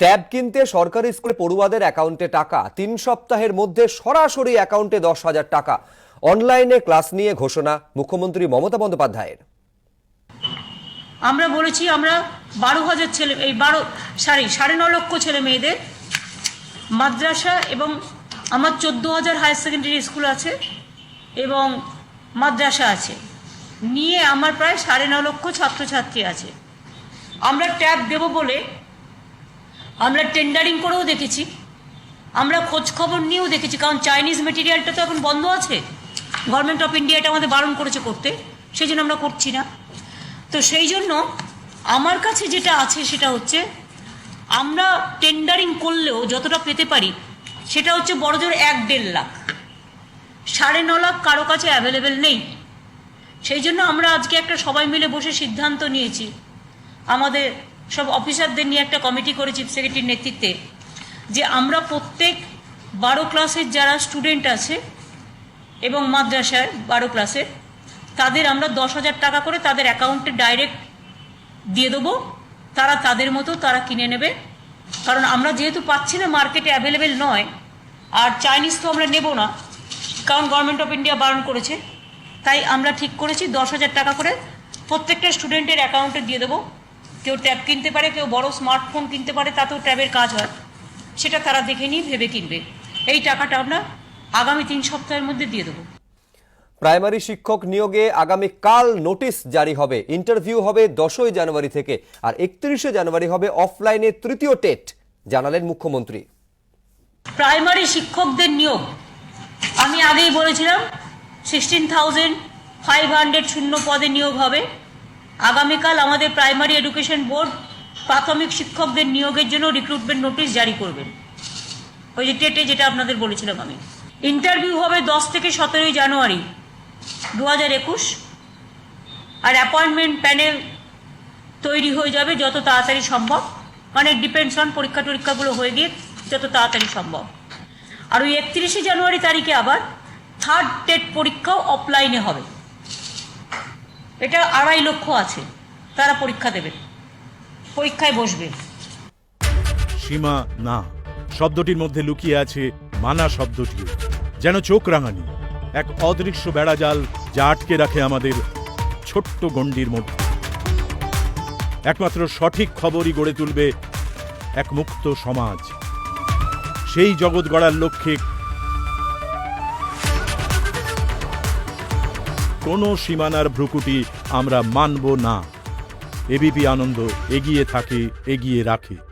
Tab কিনতে সরকারি স্কুলে পড়ুয়াদের অ্যাকাউন্টে টাকা। তিন সপ্তাহের মধ্যে সরাসরি অ্যাকাউন্টে দশ হাজার টাকা। অনলাইনে ক্লাস নিয়ে ঘোষণা মুখ্যমন্ত্রী মমতা বন্দ্যোপাধ্যায়ের। আমরা বলেছি, আমরা বারো হাজার ছেলে, এই বারো, সাড়ে সাড়ে ন লক্ষ ছেলে মেয়েদের মাদ্রাসা এবং আমার চোদ্দ হাজার হায়ার সেকেন্ডারি স্কুল আছে এবং মাদ্রাসা আছে। নিয়ে আমার প্রায় সাড়ে ন লক্ষ ছাত্রছাত্রী আছে। আমরা ট্যাব দেব বলে আমরা টেন্ডারিং করেও দেখেছি। আমরা খোঁজ খবর নিয়েও দেখেছি, কারণ চাইনিজ মেটেরিয়ালটা তো এখন বন্ধ আছে। গভর্নমেন্ট অফ ইন্ডিয়া এটা আমাদের বারণ করেছে করতে, সেই জন্য আমরা করছি না। তো সেই জন্য আমার কাছে যেটা আছে সেটা হচ্ছে, আমরা টেন্ডারিং করলেও যতটা পেতে পারি, সেটা হচ্ছে বড় জোর এক দেড় লাখ। সাড়ে ন লাখ কারও কাছে অ্যাভেলেবেল নেই। সেই জন্য আমরা আজকে একটা সবাই মিলে বসে সিদ্ধান্ত নিয়েছি। আমাদের সব অফিসারদের নিয়ে একটা কমিটি করে চিফ সেক্রেটারির নেতৃত্বে, যে আমরা প্রত্যেক বারো ক্লাসের যারা স্টুডেন্ট আছে এবং মাদ্রাসায় বারো ক্লাসের, তাদের আমরা দশ হাজার টাকা করে তাদের অ্যাকাউন্টে ডাইরেক্ট দিয়ে দেবো। তারা তাদের মতো তারা কিনে নেবে। কারণ আমরা যেহেতু পাচ্ছি না মার্কেটে অ্যাভেলেবেল নয়, আর চাইনিজ তো আমরা নেব না, কারণ গভর্নমেন্ট অফ ইন্ডিয়া বারণ করেছে। তাই আমরা ঠিক করেছি, দশ হাজার টাকা করে প্রত্যেকটা স্টুডেন্টের অ্যাকাউন্টে দিয়ে দেবো। কেউ ট্যাব কিনতে পারে কেউ বড় স্মার্টফোন কিনতে পারে তাতেও ট্যাবের কাজ হয়। সেটা তারা দেখে নিয়ে ভেবে কিনবে। এই টাকাটা আমরা আগামী তিন সপ্তাহের মধ্যে দিয়ে দেবো। প্রাইমারি শিক্ষক নিয়োগে আগামী কাল নোটিশ জারি হবে। ইন্টারভিউ হবে দশই জানুয়ারি থেকে আর একত্রিশে জানুয়ারি হবে অফলাইনে তৃতীয় টেট জানালেন মুখ্যমন্ত্রী। প্রাইমারি শিক্ষকদের নিয়োগ। আমি আগেই বলেছিলাম সিক্সটিন থাউজেন্ড ফাইভ হান্ড্রেড শূন্য পদে নিয়োগ হবে। আগামীকাল আমাদের প্রাইমারি এডুকেশন বোর্ড প্রাথমিক শিক্ষকদের নিয়োগের জন্য রিক্রুটমেন্ট নোটিশ জারি করবেন। ওই যে টেটে যেটা আপনাদের বলেছিলাম আমি। ইন্টারভিউ হবে দশ থেকে সতেরোই জানুয়ারি দু হাজার একুশ। আর অ্যাপয়েন্টমেন্ট প্যানেল তৈরি হয়ে যাবে যত তাড়াতাড়ি সম্ভব। মানে ডিপেন্ডস অন পরীক্ষা টরীক্ষাগুলো হয়ে গিয়ে যত তাড়াতাড়ি সম্ভব। আর ওই একত্রিশে জানুয়ারি তারিখে আবার থার্ড টেট পরীক্ষাও অফলাইনে হবে। এটা আড়াই লক্ষ আছে। তারা পরীক্ষা দেবে। পরীক্ষায় বসবে। সীমা, না। শব্দটির মধ্যে লুকিয়ে আছে মানা শব্দটিও। যেন চোখ রাঙানি। এক অদৃশ্য বেড়াজাল যা আটকে রাখে আমাদের ছোট্ট গণ্ডির মধ্যে। একমাত্র সঠিক খবরই গড়ে তুলবে এক মুক্ত সমাজ। সেই জগৎ গড়ার লক্ষ্যে কোনো সীমানার ভ্রুকুটি আমরা মানব না। এবিপি আনন্দ এগিয়ে থাকে এগিয়ে রাখে।